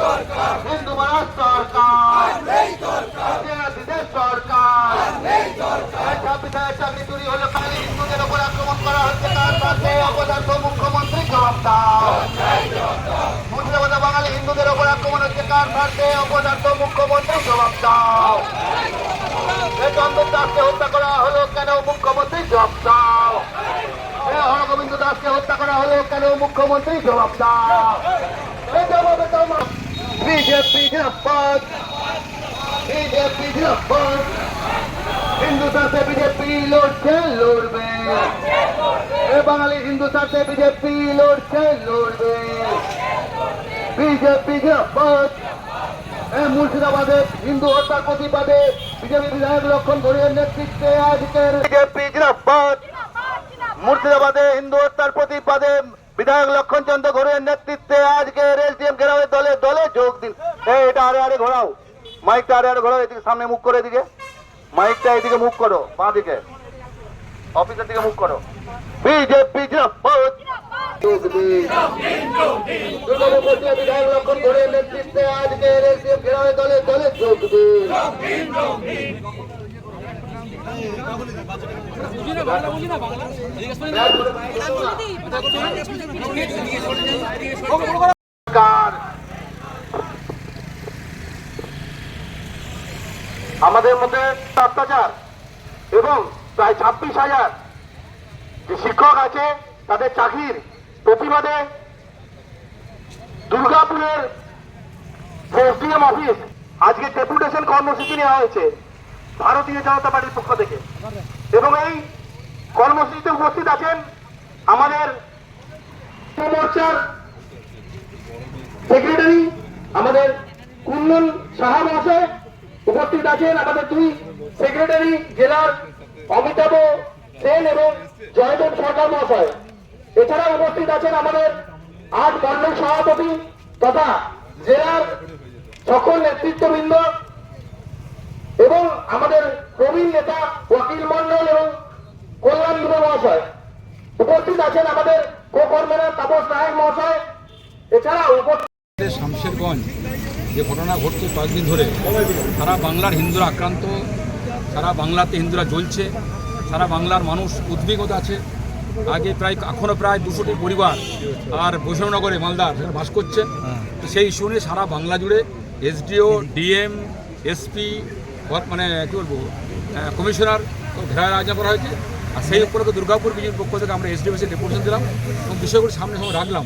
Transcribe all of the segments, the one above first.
Hindu Marajo সরকার। বিদেশ সরকার। ছাব্বিশে চাকরি চুরি হলো খালি হিন্দুদের উপর আক্রমণ করা হচ্ছে তার সাথে অপদার্থ মুখ্যমন্ত্রী জবাব দাও মুর্শিদাবাদে বাঙালি হিন্দুদের উপর আক্রমণ হচ্ছে কার স্বার্থে অপদার্থ মুখ্যমন্ত্রী জবাব দাও এই চন্দন দাসকে হত্যা করা হলো কেন মুখ্যমন্ত্রী জবাব দাও এই হরগোবিন্দ দাসকে হত্যা করা হলো কেন মুখ্যমন্ত্রী জবাব দাও এই জবাবে তোমার বিজেপি জিরাপদ বিজেপি জিরাপদ হিন্দু স্বার্থে বিজেপি লড়ছে লড়বে এ বাঙালি হিন্দু স্বার্থে বিজেপি লড়ছে লড়বে বিজেপি জিরাপদ এই মুর্শিদাবাদে হিন্দু হত্যার প্রতিবাদে বিজেপি বিধায়ক লক্ষণ ঘড়িয়ার নেতৃত্বে আজকের বিজেপি জিরাপদ মুর্শিদাবাদে হিন্দু হত্যার প্রতিবাদে বিধায়ক লক্ষণ চন্দ্র ঘোরের নেতৃত্বে আজকে এসডিএম ঘেরাওয়ের দলে দলে যোগ দিন এটা আরে আরে ঘোরাও। মাইকটা আরে আরে ঘোরাও, এদিকে সামনে মুখ করে এদিকে। মাইকটা এদিকে মুখ করো, বাঁ দিকে। অফিসের দিকে মুখ করো। বিজেপি বিধায়ক লক্ষণ ঘোরের নেতৃত্বে আজকে এসডিএম ঘেরাওয়ের দলে দলে যোগ দিন আমাদের মধ্যে অত্যাচার এবং প্রায় ছাব্বিশ হাজার যে শিক্ষক আছে, তাদের চাকরির প্রতিবাদে দুর্গাপুরের এসডিএম অফিস আজকে ডেপুটেশন কর্মসূচি নেওয়া হয়েছে। ভারতীয় জনতা পার্টির পক্ষ থেকে। এবং এই কর্মসূচিতে উপস্থিত আছেন আমাদের মোর্চার সেক্রেটারি, আমাদের কুন্দন সাহা মহাশয় উপস্থিত আছেন, আমাদের দুই সেক্রেটারি জেলার অমিতাভ সেন এবং জয়দেব সরকার মহাশয়। এছাড়া উপস্থিত আছেন আমাদের আট মন্ডল সভাপতি তথা জেলার সকল নেতৃত্ববৃন্দ আমাদের প্রবীণ নেতা ওয়াকিল মন্ডল এবং কল্যাণ দুবে মহাশয় উপস্থিত আছেন আমাদের কো কনভেনার তাপস নায়ক মহাশয়। এছাড়া উপস্থিত শামশেরগঞ্জ, যে ঘটনা ঘটছে কয়েকদিন ধরে, সারা বাংলার হিন্দুরা আক্রান্ত, সারা বাংলাতে হিন্দুরা জ্বলছে, সারা বাংলার মানুষ উদ্বিগ্নতা আছে। আগে প্রায় এখনও প্রায় দুশোটি পরিবার আর বৈষ্ণবনগরে মালদার বাস করছেন তো সেই ইস্যু সারা বাংলা জুড়ে এসডিও, ডিএম, এসপি মানে কী বলব কমিশনার ঘেরায় আয়োজন করা হয়েছে। আর সেই উপলক্ষে দুর্গাপুর বিজেপির পক্ষ থেকে আমরা এসডিও এসে ডেপুটেশন দিলাম এবং বিষয়গুলো সামনে সামনে রাখলাম।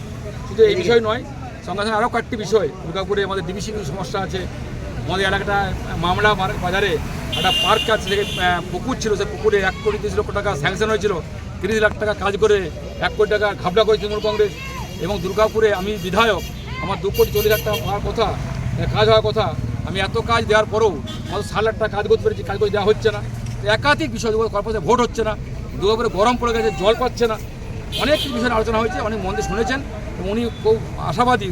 শুধু এই বিষয় নয় সঙ্গে সঙ্গে আরও কয়েকটি বিষয়। দুর্গাপুরে আমাদের ডিবিসি সমস্যা আছে। আমাদের এলাকাটা মামলা বাজারে একটা পার্ক আছে আহ, পুকুর ছিল। সেই পুকুরে এক কোটি তিরিশ লক্ষ টাকা স্যাংশন হয়েছিল। তিরিশ লাখ টাকা কাজ করে এক কোটি টাকা ঘাবলা করে তৃণমূল কংগ্রেস এবং দুর্গাপুরে আমি বিধায়ক। আমার দু কোটি চল্লিশ লাখ টাকা পাওয়ার কথা কাজ হওয়ার কথা। আমি এত কাজ দেওয়ার পরেও আমাদের ষাট লাখ কাজ করতে পেরেছি, কাজ করে দেওয়া হচ্ছে না। একাধিক বিষয় কর্পোরেশনে ভোট হচ্ছে না, দুর্গাপুরে গরম পড়ে গেছে, জল পাচ্ছে না। অনেক কিছু বিষয়ে আলোচনা হয়েছে, অনেক মন্দির শুনেছেন, এবং উনি খুব আশাবাদী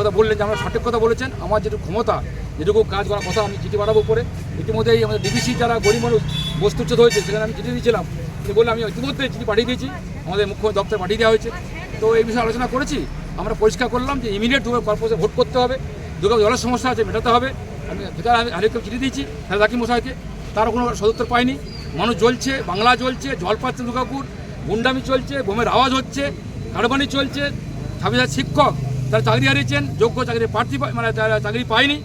কথা বললেন যে আমরা সঠিক কথা বলেছেন। আমার যেটুকু ক্ষমতা, যেটুকু কাজ করার কথা আমি চিঠি পাঠাবো পরে ইতিমধ্যেই আমাদের ডিবিসি যারা গরিব মানুষ বস্তুচ্ছেদ হয়েছে, সেখানে আমি চিঠি দিয়েছিলাম। তিনি বললেন, আমি ইতিমধ্যে চিঠি পাঠিয়ে দিয়েছি, আমাদের মুখ্যমন্ত্রী দপ্তরে পাঠিয়ে দেওয়া হয়েছে। তো এই বিষয়ে আলোচনা করেছি, আমরা পরিষ্কার করলাম যে ইমিডিয়েট দুর্গা কর্পোরেশনে ভোট করতে হবে। দুর্গা জলের সমস্যা আছে, মেটাতে হবে। আমি যেটা আমি আরেককে চিঠি দিয়েছি হ্যাঁ জাকির মশাইকে। তারও কোনো সদুত্তর পাইনি। মানুষ জ্বলছে বাংলা জ্বলছে জল পাচ্ছে দুর্গাপুর গুন্ডামি চলছে বোমের আওয়াজ হচ্ছে কারবানি চলছে। ছাব্বিশ হাজার শিক্ষক তারা চাকরি হারিয়েছেন যোগ্য চাকরি প্রার্থী মানে তারা চাকরি পায়নি।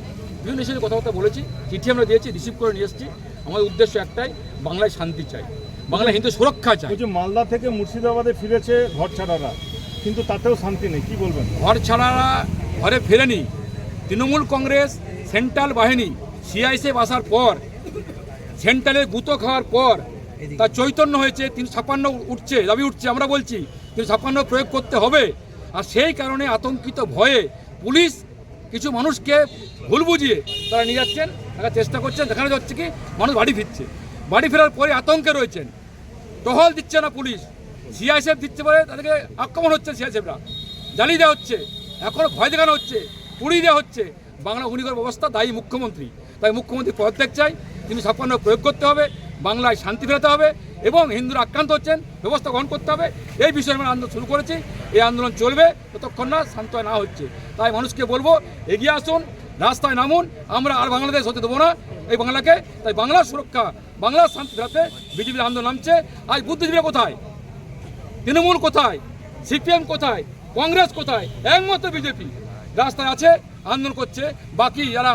বিভিন্ন বিষয়ে কথাবার্তা বলেছি চিঠি আমরা দিয়েছি রিসিভ করে নিয়ে এসেছি। আমাদের উদ্দেশ্য একটাই বাংলায় শান্তি চাই। বাংলা হিন্দু সুরক্ষা চাই। যে মালদা থেকে মুর্শিদাবাদে ফিরেছে ঘর ছাড়ারা কিন্তু তাতেও শান্তি নেই কি বলবেন? ঘর ছাড়ারা ঘরে ফেরেনি। তৃণমূল কংগ্রেস সেন্ট্রাল বাহিনী সিআইসিএফ আসার পর সেন্ট্রালের গুঁতো খাওয়ার পর তার চৈতন্য হয়েছে তিনশো ছাপ্পান্ন উঠছে, দাবি উঠছে, আমরা বলছি তিনশো ছাপ্পান্ন প্রয়োগ করতে হবে। আর সেই কারণে আতঙ্কিত ভয়ে পুলিশ কিছু মানুষকে ভুল বুঝিয়ে তারা নিয়ে যাচ্ছেন, তারা চেষ্টা করছেন, দেখানো যাচ্ছে কি মানুষ বাড়ি ফিরছে। বাড়ি ফেরার পরে আতঙ্কে রয়েছেন। টহল দিচ্ছে না পুলিশ। সিআইএসএফ দিচ্ছে বলে তাদেরকে আক্রমণ হচ্ছে সিআইএসএফরা জ্বালিয়ে দেওয়া হচ্ছে। এখন ভয় দেখানো হচ্ছে। পুড়িয়ে দেওয়া হচ্ছে। বাংলা ভূমিকর ব্যবস্থা, দায়ী মুখ্যমন্ত্রী। তাই মুখ্যমন্ত্রী পদত্যাগ চাই, তিনি ছাপ্পান্ন প্রয়োগ করতে হবে, বাংলায় শান্তি ফেরাতে হবে, এবং হিন্দুরা আক্রান্ত হচ্ছেন, ব্যবস্থা গ্রহণ করতে হবে। এই বিষয়ে আমরা আন্দোলন শুরু করেছি, এই আন্দোলন চলবে ততক্ষণ না শান্ত না হচ্ছে। তাই মানুষকে বলব, এগিয়ে আসুন, রাস্তায় নামুন, আমরা আর বাংলাদেশ হতে দেবো না এই বাংলাকে। তাই বাংলার সুরক্ষা, বাংলার শান্তি ফেরাতে বিজেপির আন্দোলন নামছে। আজ বুদ্ধিজীবী কোথায়? তৃণমূল কোথায়? সিপিএম কোথায়? কংগ্রেস কোথায়? একমাত্র বিজেপি। রাস্তায় আছে আন্দোলন করছে। বাকি যারা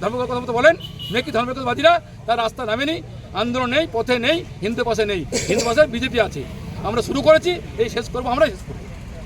ধর্মগত কথা বলেন, নাকি ধর্মগতবাদীরা তারা রাস্তা নামেনি, আন্দোলন নেই, পথে নেই, হিন্দু পাশে নেই। হিন্দু পাশে বিজেপি আছে। আমরা শুরু করেছি, এই শেষ করব, আমরাই শেষ করব।